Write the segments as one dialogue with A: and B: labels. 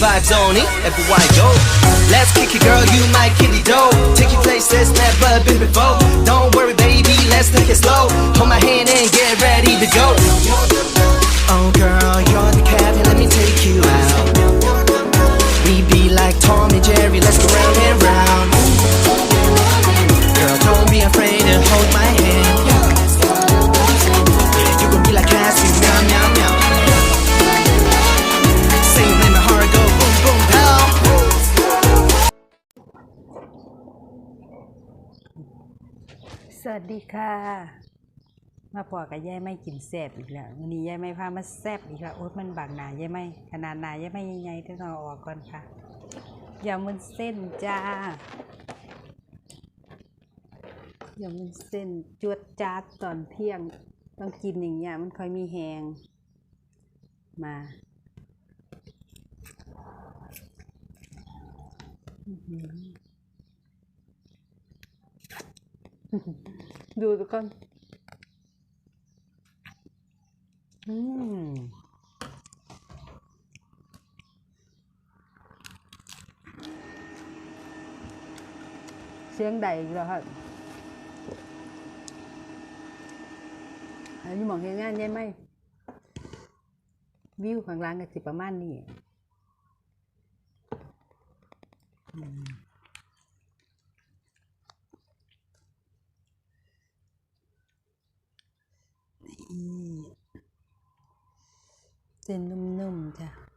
A: everywhere I go. Let's kick it, girl, you my kitty dough. Take you places never been before. Don't worry, baby, let's take it slow. Hold my hand and get ready to go. Oh, girl, you're
B: สวัสดีค่ะ มาพอกับยายไม่กินแซบอีกแล้ววันนี้ยายไม่พามาแซบอีกแล้วโอ๊ยมันบางหนายายไม่ขนาดหนายายไม่ใหญ่ๆต้องเอาออกก่อนค่ะยำมันเส้นจ้ายำมันเส้นจวดจ้าดตอนเที่ยง ต้องกินอย่างเงี้ยมันค่อยมีแหงมาอือหือ ดูทุกคนอืมเสียงใดอีกแล้วครับอันนี้มองเห็นงานใช่ไหมวิวข้างล่างก็สิประมาณนี้ อืมนี่เส้นนุ่มๆจ้ะ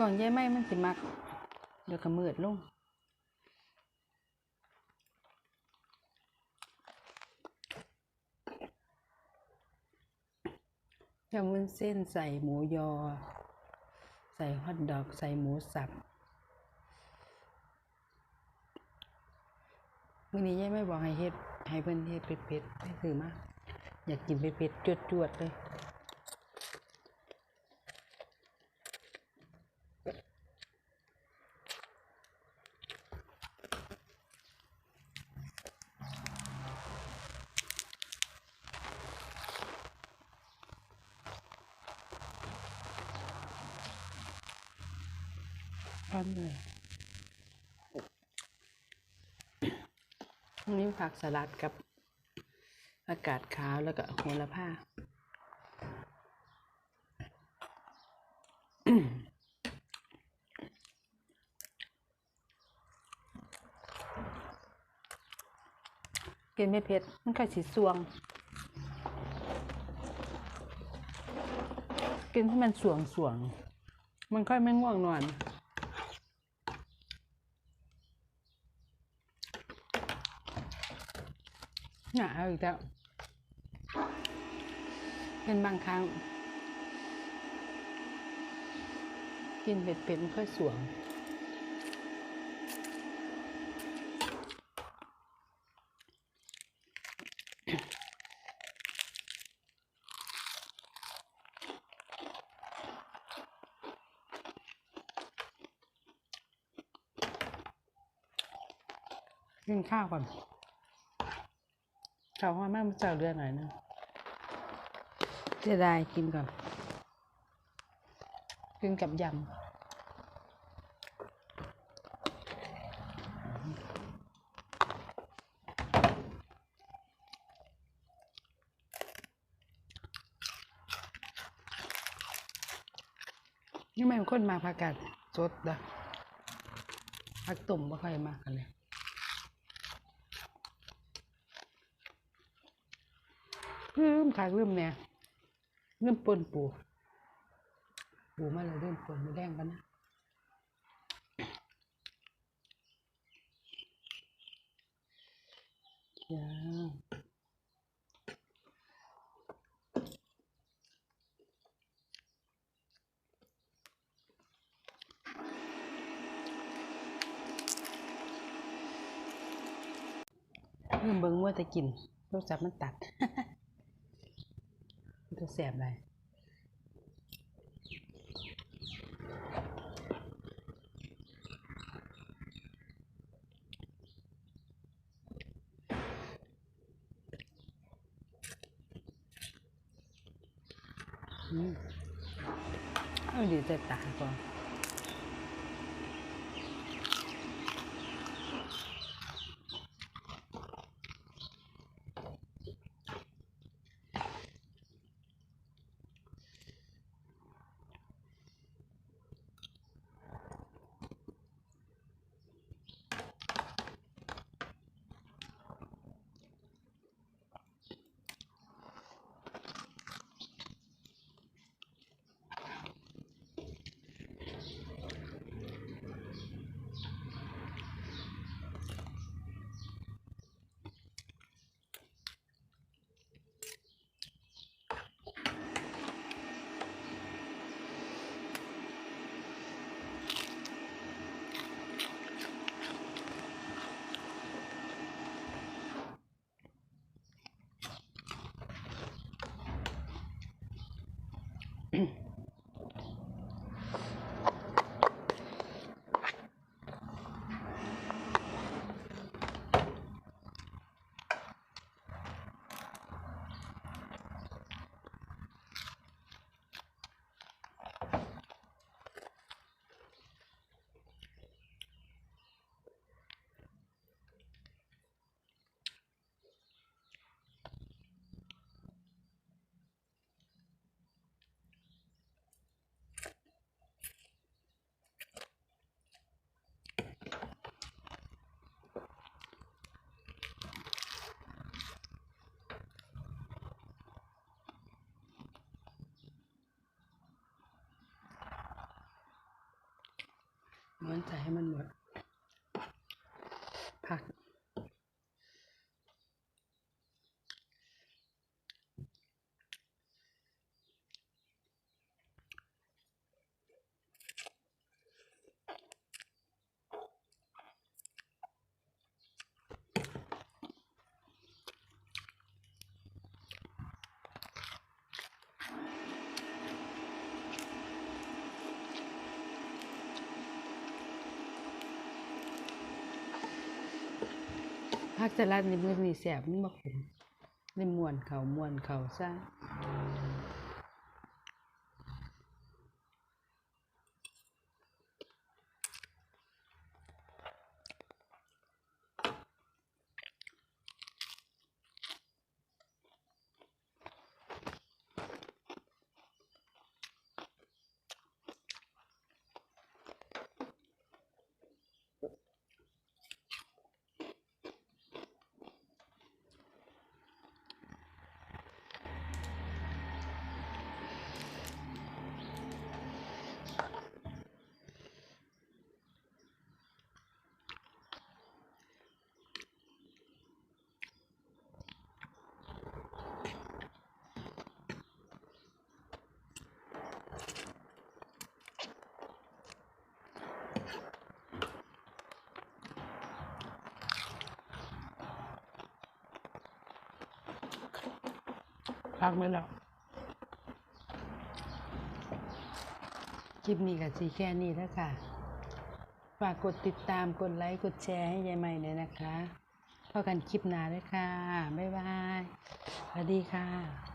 B: ก่อนย้ายไหมมันสิมัก เดี๋ยวก็มืดลงยำวุ้นเส้นใส่หมูยอ ใส่ฮอทดอกใส่หมูสับมื่อนี้ย่ายไม่บอกให้เฮ็ดให้เพิ่นเฮ็ดเผ็ดๆให้ซื้อมาอยากกินเผ็ดๆจวดๆเลย พร้อมเลยอันนี้ผักสลัดกับอากาศขาวแล้วก็โหระพากินไม่เผ็ด มันค่อยสีสวง กินให้มันสวงสวงๆมันค่อยไม่ง่วงนอน นาอีกแล้วเป็นบางครั้ง กินเผ็ดเป็ดๆมันค่อยสวงกินข้าวก่อน ข้าวว่าแม่มาเจาเรือหน่อยนะจะได้กินก่อนกินกับยำนี่ไม่เป็นคนมาพากัดสดนะผักตุ่มบ่ค่อยมากกันเลย ลืมขากลืมเนี่ยลืมปนปูปูมาแล้วลืมปนมาแดงกันนะจ้าลืมเบิ่งว่าจะกินโทรศัพท์มันตัด จะแสบอะไรอืมเอาดีแต่ตาก่อน ม้วนใจให้มันหมด ผัก ผักสลัดนี่มันมีแสบมันบ่ขมเลยม่วนเขาม่วนเขาซะ พักไม่แล้วคลิปนี้กับสีแค่นี้แล้วค่ะ ฝากกดติดตามกดไลค์กดแชร์ให้ยายใหม่เลยนะคะพบกันคลิปหน้าเลยค่ะ บ๊ายบาย สวัสดีค่ะ